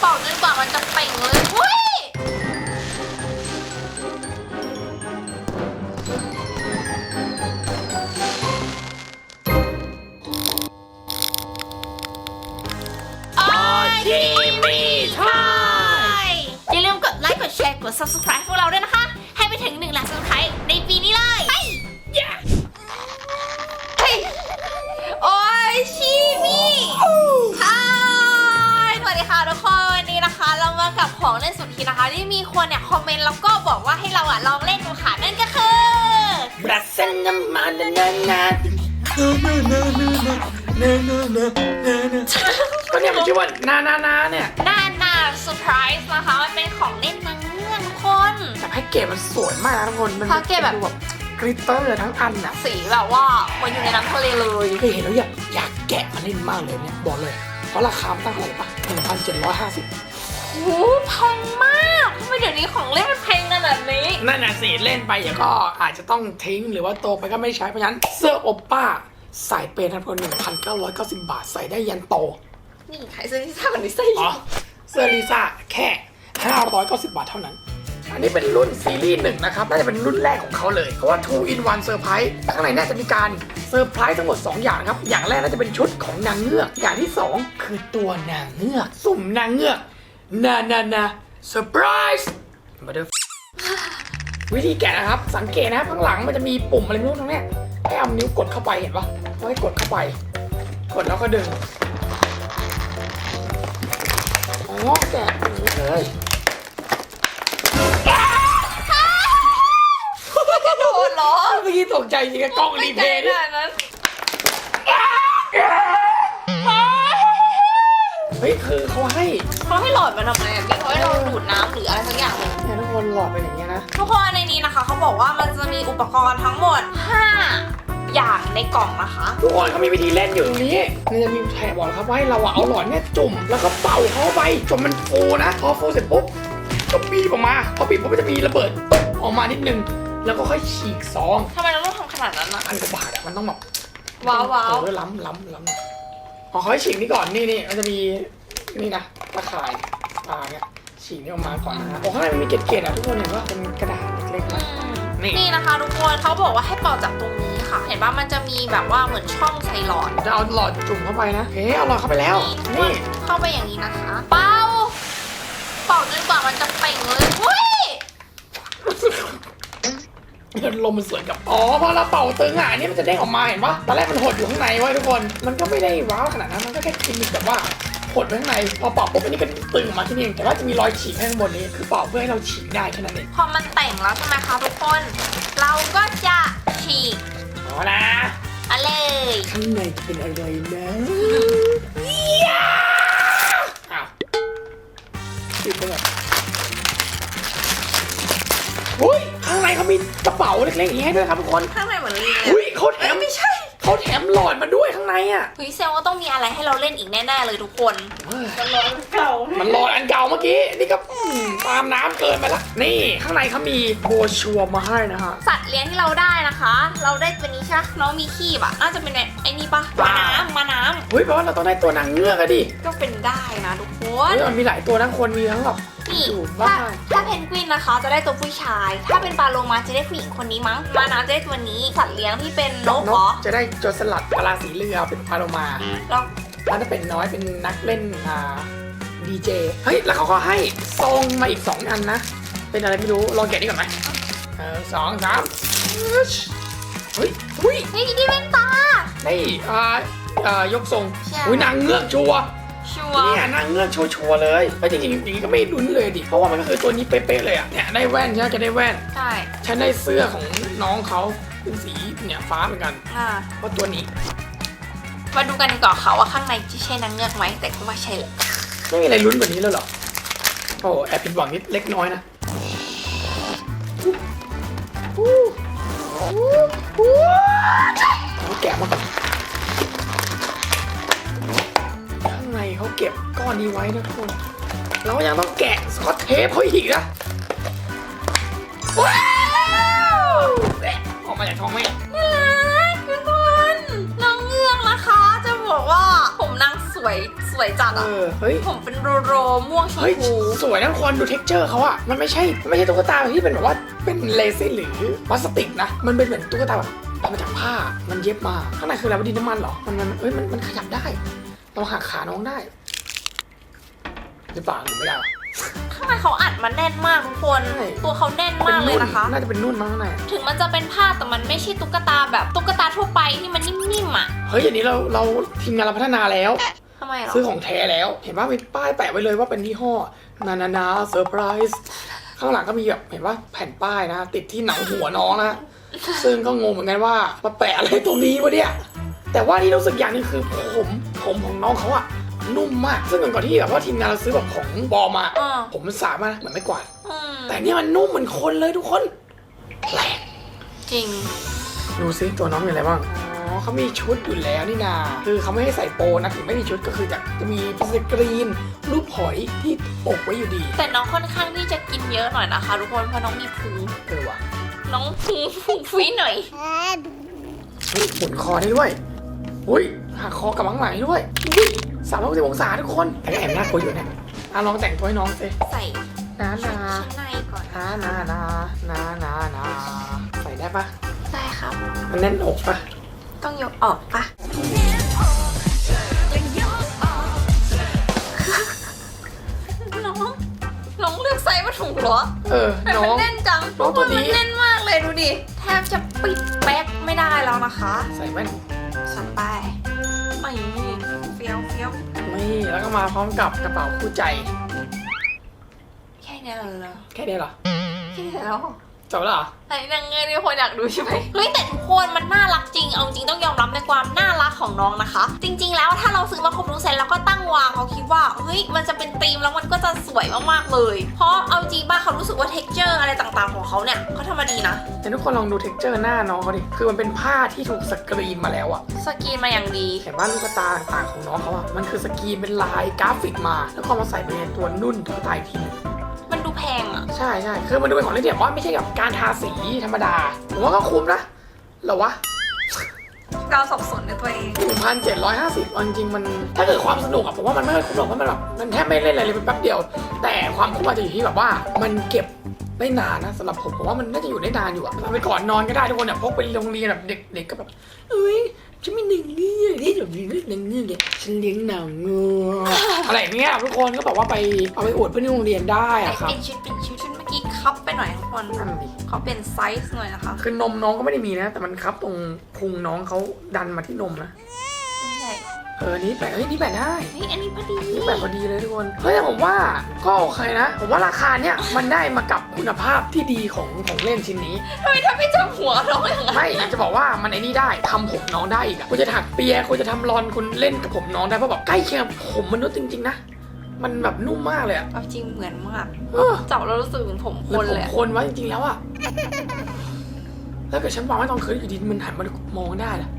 เป่าจนกว่ามันจะเป่งเลยอุ้ยโอ้ยทีมีทอยอย่าลืมกดไลค์ กดแชร์ กด subscribe พวกเราด้วยนะคะ ให้ไปถึง1ล้าน subscribe ในปีนี้เลยไป กับของเล่นสุดทีนะคะ ที่มีคนเนี่ยคอมเมนต์แล้วก็บอกว่าให้เราอะลองเล่นดูค่ะนั่นก็คือบรัสเซนน้ำมันนานาก็เนี่ยมันชื่อว่านานานาเนี่ยนานาเซอร์ไพรส์นะคะ มันเป็นของเล่นนางเงือกทุกคนแต่แพ็กเกจมันสวยมากนะทุกคนมันแพ็กเกจแบบดูกริตเตอร์ทั้งอันอะสีแบบว่าเหมันอยู่ในน้ำทะเลเลยเคยเห็นแล้วอยากอยากแกะมาเล่นมากเลยเนี่ยบอกเลย เพราะราคามันตั้งเท่าไหร่ปะหนึ่งพันเจ็ดร้อยห้าสิบโอ้ โหแพงมากทำไมเดี๋ยวนี้ของเล่นมันแพงขนาดนี้ นั่นน่ะสิเล่นไปเดี๋ยวก็อาจจะต้องทิ้งหรือว่าโตไปก็ไม่ใช้เพราะฉะนั้นเสื้อโอปป้าใส่เป็นทั้งหมดหนึ่งพันเก้าร้อยเก้าสิบบาท ใส่ได้ยันโต นี่ใครซื้อที่ท่ามันนี่ใส่อ๋อเสื้อลิซ่าแค่ 590 บาทเท่านั้น อันนี้เป็นรุ่นซีรีส์หนึ่งนะครับ น่าจะเป็นรุ่นแรกของเขาเลย เพราะว่า2 in 1 Surprise ข้างในน่าจะมีการเซอร์ไพรส์ทั้งหมด 2 อย่างนะครับ อย่างแรกน่าจะเป็นชุดของนางเงือก อย่างที่ 2 คือตัวนางเงือก สุ่มนางเงือก นานานาเซอร์ไพรส์มาเด้อวิธีแกะนะครับ สังเกตนะครับข้างหลังมันจะมีปุ่มอะไรไม่รู้ตรงเนี้ยให้เอานิ้วกดเข้าไปเห็นปะเขาให้กดเข้าไป กดแล้วก็ดึงอ๋อแกะอย่างนี้เลยโดนเหรอเมื่อกี้ตกใจจริงกับกล้องรีเพย์ขเนี่ยนาดนั้น เฮ้ยคือเขาให้ เขาให้หลอดมาทำไมอะพี่เขาให้เราดูดน้ำหรืออะไรสักอย่างเลยเนี่ยทุกคนหลอดเป็นอย่างเงี้ยนะทุกคนในนี้นะคะเขาบอกว่ามันจะมีอุปกรณ์ทั้งหมด 5 อย่างในกล่องนะคะ ทุกคนเขามีวิธีเล่นอยู่ตรงนี้มันจะมีแถบบอกนะครับว่าให้เราอะเอาหลอดเนี่ยจุ่มแล้วก็เป่าเข้าไปจนมันฟูนะ พอฟูเสร็จปุ๊บก็บีบออกมาพอบีบปุ๊บมันจะมีระเบิดปุ๊บออกมานิดนึงแล้วก็ค่อยฉีกซองทำไมเราต้องทำขนาดนั้นอะอันกว่าบาทอะมันต้องแบบว้าวว้าวเออล้ำล้ำล้ำอ๋อเขาให้ฉีกนี่ก่อนนี่นี่มันจะมี นี่นะตะข่ายอ่าเนี่ยฉีกนี่ออกมาก่อนนะฮะโอ้ข้างในมันมีเกล็ดๆอะทุกคนเห็นว่าเป็นกระดาษเล็กๆอืนะมนี่นี่นะคะทุกคนเขาบอกว่าให้เป่าจากตรงนี้ค่ะ เห็นว่ามันจะมีแบบว่าเหมือนช่องใส่หลอดจะเอาหลอดจุ่มเข้าไปนะเฮ้เอาหลอดเข้าไปแล้วนี่นี่เข้าไปอย่างนี้นะคะเป่าเป่าจนกว่ามันจะเป่งเลยอุ้ยลมมันสวนกับ อ๋อพอเราเป่าตึงอะอันนี่มันจะเด้งออกมาเห็นปะตอนแรกมันหดอยู่ข้างในไว้ยทุกคน มันก็ไม่ได้ว้าวขนาดนั้น มันก็แค่กินแบบว่า หดไว้ข้างในพอเป่าปุ๊บอันนี้เป็นตึงออกมาที่นี่เองแต่ว่าจะมีรอยฉีกให้ข้างบนนี้ คือเป่าเพื่อให้เราฉีกได้แค่นั้นเองพอมันแต่งแล้วใช่ไหมคะทุกคน เราก็จะฉีกเอานะมาเลยข้างในจะเป็นอะไรนะอ้าวปิดไปก่อนอุ้ยข้างในเขามีกระเป๋าเล็กๆอย่างนี้ให้ด้วยครับทุกคน ข้างในเหมือนลิงเลยอุ้ยเขาแถมไม่ใช่ เขาแถมหลอดมาด้วยข้างในอะเฮ้ยเซลว่าต้องมีอะไรให้เราเล่นอีกแน่ๆเลยทุกคน มันหลอดอันเก่ามันหลอดอันเก่าเมื่อกี้ นี่ก็อืมตามน้ำเกินไปละ นี่ข้างในเขามีโบชัวร์มาให้นะฮะ สัตว์เลี้ยงที่เราได้นะคะ เราได้ตัวนี้ใช่ไหมน้องมีขี้บอะน่าจะเป็นไอ้นี่ปะปมาลา น้ำมาน้เฮ้ยแปลว่าเราต้องได้ตัวนางเงือกอะดิำก็เป็นได้นะทุกคน เฮ้ยมันมีหลายตัวนะคนมีทั้งแบบ นี่อยู่ถ้าบ้านถ้าเพนกวินนะคะ จะได้ตัวผู้ชาย ถ้าเป็นปลาโลมาจะได้ผู้หญิงคนนี้มั้งมาน้ำจะได้ตัวนี้สัตว์เลี้ยงที่เป็นนกเหรอจะได้โจรสลัดปลาสีเรือเป็นปลาโลมาแล้วแล้วถ้าเป็นน้อยเป็นนักเล่นอ่าดีเจเฮ้ยแล้วเขาก็ให้ซองมาอีก2อันนะ เป็นอะไรไม่รู้ลองแกะนี่ก่อนไหมเออสองสามเฮ้ยอุ้ยเฮ้ยดีเวนตานี่อ่าอ่ายกทรงใช่อุ้ยนางเงือกชัวร์ ชัวร์เนี่ยนางเงือกชัวร์ๆเลยแล้วจริงๆอย่างนี้ก็ไม่ลุ้นเลยดิเพราะว่ามันก็คือตัวนี้เป๊ะๆเลยอะเนี่ยได้แว่นใช่ไหมจะได้แว่น ใช่ฉันได้เสื้อของน้องเขาเป็นสีเนี่ยฟ้าเหมือนกันอ่าเพราะตัวนี้มาดูกันดีกว่าค่ะว่าข้างในจะใช่นางเงือกไหมแต่ก็ว่าใช่แหละไม่มีอะไรลุ้นกว่านี้แล้วเหรอโอ้แอบผิดหวังนิดเล็กน้อยนะเอา อนนี้ไว้นะทุกคน เรายังต้องแกะสกอตเทปเขาอีกนะว้าวแหะออกมาจากท้องแม่น่ารักทุกคนนางเงือกนะคะ จะบอกว่าผมนางสวยสวยจัดเออะอเฮ้ย ผมเป็นโรโรม่วงชมเฮ้ย พูสวยนะทุกคนดูเท็กเจอร์เขาอะมันไม่ใช่มันไม่ใช่ตุ๊กตาที่เป็นแบบว่าเป็นเลซินหรือพลาสติกนะ มันเป็นเหมือนตุ๊กตาแบบทำมาจากผ้ามันเย็บมา ข้างในคืออะไรวะดินน้ำมันเหรอ มันมันเอ้ยมันมันขยับได้ เราหักขาน้องได้ หรือเปล่าหรือไม่ได้วะข้างในเขาอัดมาแน่นมากทุกคน ใช่ ตัวเขาแน่นมากเลยนะคะ น่าจะเป็นนุ่นมั้งข้างในถึงมันจะเป็นผ้าแต่มันไม่ใช่ตุ๊กตาแบบตุ๊กตาทั่วไปที่มันนิ่มๆอะเฮ้ยอย่างนี้เราเราทีมงานเราพัฒนาแล้ว ทำไมเหรอซื้อของแท้แล้ว เห็นว่ามีป้ายแปะไว้เลยว่าเป็นยี่ห้อ นานานาเซอร์ไพรส์ข้างหลังก็มีแบบเห็นว่าแผ่นป้ายนะ ติดที่หนังหัวน้องนะ ซึ่งก็งงเหมือนกันว่ามาแปะอะไรตรงนี้วะเนี่ย แต่ว่าที่รู้สึกอย่างหนึงคือผมผมของน้องเขาอะ นุ่มมาก ซึ่งก่อนที่แบบว่าทีมงานเราซื้อแบบของบอลมา อ่า ผมมันสามารถเหมือนไม่กวาด อืมแต่เนี่ยมันนุ่มเหมือนคนเลยทุกคนแปลกจริง ดูซิตัวน้องมีอะไรบ้าง อ๋อเขามีชุดอยู่แล้วนี่นา คือเขาไม่ให้ใส่โปรนะถึงไม่มีชุดก็คือจะจะมีสกรีน รูปหอยที่ปกไว้อยู่ดีแต่น้องค่อนข้างที่จะกินเยอะหน่อยนะคะ ทุกคนเพราะน้องมีพุงเออว่ะน้องพุงพุงฟุ้ยหน่อยเฮ้ยหมุนคอได้ด้วย อุ้ยหักคอกลับมาข้างหลังได้ด้วยอุ้ยสามร้อยสิบองศาทุกคนแต่ก็แอบน่ากลัวอยู่เนี่ยอะลองแต่งตัวให้น้องสิใส่นาชุดนาชั้นในก่อนนานานานานานาใส่ได้ปะได้ครับ มันแน่นอกปะต้องยกออกปะน้องน้องเลือกไซส์มาถูกเหรอเออแต่น้มัอนงแน่นจังน้องตัวนี้มันแน่นมากเลยดูดิ แทบจะปิดแป๊กไม่ได้แล้วนะคะ ใส่แว่น สับไปไม่เฟี้ยวเฟี้ยวนี่แล้วก็มาพร้อมกับกระเป๋าคู่ใจ แค่นี้เหรอแค่นี้เหรอ แค่นี้แล้ว จบแล้วเหรอไอ้นางเงยนี่คนอยากดูใช่ไหมเฮ้ยแต่ทุกคนมันน่ารักจริง เอาจริงต้องยอมรับในความน่ารักของน้องนะคะ จริง ๆ แล้วถ้าเราซื้อมาครบทุกเซตแล้วก็ตั้งวางเขาคิดว่าเฮ้ยมันจะเป็นธีมแล้วมันก็จะสวยมากๆเลย เพราะเอาจริงบ้าเขารู้สึกว่าเท็กเจอร์อะไรต่างๆของเขาเนี่ยเขาทำมาดีนะ แต่ทุกคนลองดูเท็กเจอร์หน้าน้องเขาดิ คือมันเป็นผ้าที่ถูกสกรีนมาแล้วอะสกรีนมาอย่างดีเห็นว่าลูกตาต่างๆของน้องเขาอะมันคือสกรีนเป็นลายกราฟิกมา แล้วก็มาใส่ไปในตัวนุ่นตุ๊กตาอีกทีหนึงมัน ดูแพงอะใช่ใช่คือมันดูเป็นของเล่นที่แบบว่าไม่ใช่แบบการทาสีธรรมดาผมว่าก็คุ้มนะเหรอวะ เราสับสนในตัวเอง หนึ่งพันเจ็ดร้อยห้าสิบจริงๆมันถ้าเกิดความสนุกอะผมว่ามันไม่ค่อยคุ้มหรอกเพราะมันแบบมันแทบไม่เล่นอะไรเลยเป็นแป๊บเดียว แต่ความคุ้มอาจจะอยู่ที่แบบว่า มันเก็บได้นานนะสำหรับผมผมว่ามันน่าจะอยู่ได้นานอยู่อะเอาไปก่อนนอนก็ได้ทุกคนเนี่ยพกไปโรงเรียนแบบเด็กๆก็แบบเอ้ย ฉันมีหนึ่งเรื่องที่แบบมีเรื่องหนึ่งเรื่องเนี่ยฉันเลี้ยงหนังเงืออะไรอย่างเงี้ยทุกคนก็แบบว่าไปเอาไปอวดเพื่อนที่โรงเรียนได้แต่อะครับ เป็นชุดเป็นชุดชุดเมื่อกี้คับไปหน่อยทุกคนนั่นดิ เขาเป็นไซส์หน่อยนะคะ คือนมน้องก็ไม่ได้มีนะ แต่มันครับตรงพุงน้องเขาดันมาที่นมนะไม่ใหญ่ เออนี่แปะเฮ้ยนี่แปะได้เฮ้ยอันนี้พอดีนี่แปะพอดีเลยทุกคนเฮ้ยแต่ผมว่าก็โอเคนะ ผมว่าราคาเนี้ยมันได้มากับคุณภาพที่ดีของของเล่นชิ้นนี้ทำไมถ้าไม่จับหัวน้องอย่างนั้นไม่อยากจะบอกว่ามันไอ้นี่ได้ทำผมน้องได้อีกอะคุณจะถักเปียคุณจะทำรอนคุณเล่นกับผมน้องได้เพราะแบบใกล้เคียงกับผมมนุษย์จริงๆนะมันแบบนุ่มมากเลยอะเอาจริงเหมือนมากเออ จับแล้วรู้สึกเหมือนผมคเหมือนนผมเลยอะคนวะจริงๆแล้วอะแล้วเกิดฉันวางไว้ตอนคืนอยู่ดีมันหันมามองได้ล่ะ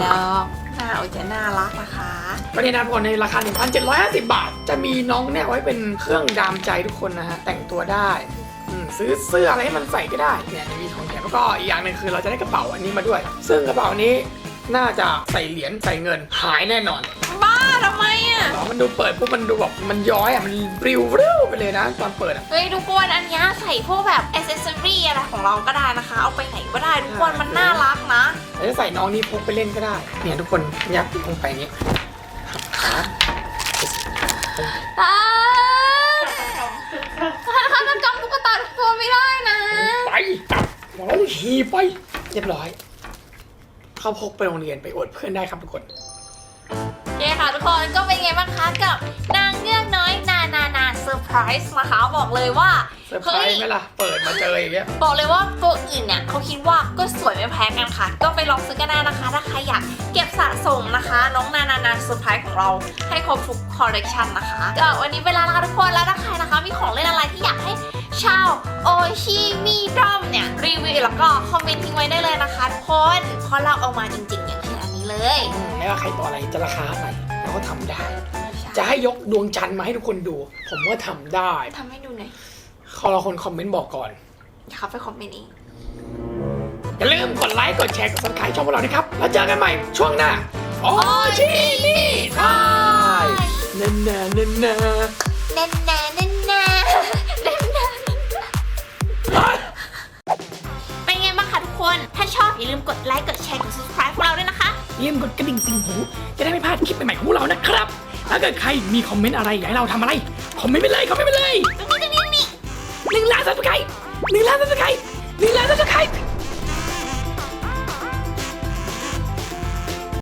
หรอกหน้าเอาจะน่ารักนะคะประเด็นนะทุกคนในราคา 1,750 บาท จะมีน้องเนี่ยไว้เป็นเครื่องดามใจทุกคนนะฮะ แต่งตัวได้ซื้อเสื้ออะไรให้มันใส่ก็ได้เนี่ยจะมีของแถมแล้วก็อีกอย่างหนึ่งคือเราจะได้กระเป๋าอันนี้มาด้วย ซึ่งกระเป๋านี้น่าจะใส่เหรียญใส่เงินหายแน่นอน ทำไมอะ อ๋อมันดูเปิดปุ๊บมันดูแบบมันย้อยอะ มันปลิวเร็วไปเลยนะ ตอนเปิดอะ เฮ้ยทุกคนอันเนี้ยใส่พวกแบบอ c เซสซอรี่อะไรของเราก็ได้นะคะ เอาไปไหนก็ได้ทุกคนมันน่ารักนะแล้วจะใส่น้องนี้พกไปเล่นก็ได้ เนี่ยทุกคนยัดลงไปอย่างนี้ขาตาฆาตกรรมตุ๊กตาทุกตัวไม่ได้นะ ไปจับน้องหีไป เรียบร้อย เขาพกไปโรงเรียนไปอวดเพื่อนได้ครับทุกคน เย้ค่ะทุกคนก็เป็นไงบ้างคะกับนางเงือกน้อยนานานาเซอร์ไพรส์นะคะบอกเลยว่าเซอร์ไพรส์ไหมล่ะ เปิดมาเจออย่างเงี้ย บอกเลยว่าตัวอื่นเนี่ยเขาคิดว่าก็สวยไม่แพ้กันค่ะ ก็ไปลองซื้อกันได้นะคะ ถ้าใครอยากเก็บสะสมนะคะ น้องนานานาเซอร์ไพรส์ของเราให้ครบทุกคอลเลกชันนะคะก็วันนี้เวลาแล้วค่ะทุกคนแล้วถ้าใครนะคะ มีของเล่นอะไรที่อยากให้ชาวโอชิมีดอมเนี่ยรีวิวแล้วก็คอมเมนต์ทิ้งไว้ได้เลยนะคะทุกคนเพราะเราเอามาจริงๆอย่างเช่น อันนี้เลยอืมไม่ว่าใครต่ออะไรจะราคาเท่าไหร่เราก็ทำได้ จะให้ยกดวงจันทร์มาให้ทุกคนดู ผมว่าทำได้ทำให้ดูหน่อยขอเราคนคอมเมนต์บอกก่อน เดี๋ยวเขาไปคอมเมนต์เอง อย่าลืมกดไลค์ กดแชร์ กด subscribe ช่องพวกเรานะครับ แล้วเจอกันใหม่ช่วงหน้า โอชิมิทายเน่นแน่เน่นแน่แน่นแน่แน่นแน่แน่นแน่เป็นไงบ้างคะทุกคน ถ้าชอบอย่าลืมกดไลค์ กดแชร์ กด subscribe พวกเราด้วยนะคะอย่า ลืมกดกระดิ่งติ่งหู จะได้ไม่พลาดคลิปใหม่ๆของเรานะครับ ถ้าเกิดใครมีคอมเมนต์อะไรอยากให้เราทำอะไร คอมเมนต์ไปเลย คอมเมนต์ไปเลยนี้นี้นี้หนึ่งล้านซับสไครต์หนึ่งล้านซับสไครต์หนึ่งล้านซับสไครต์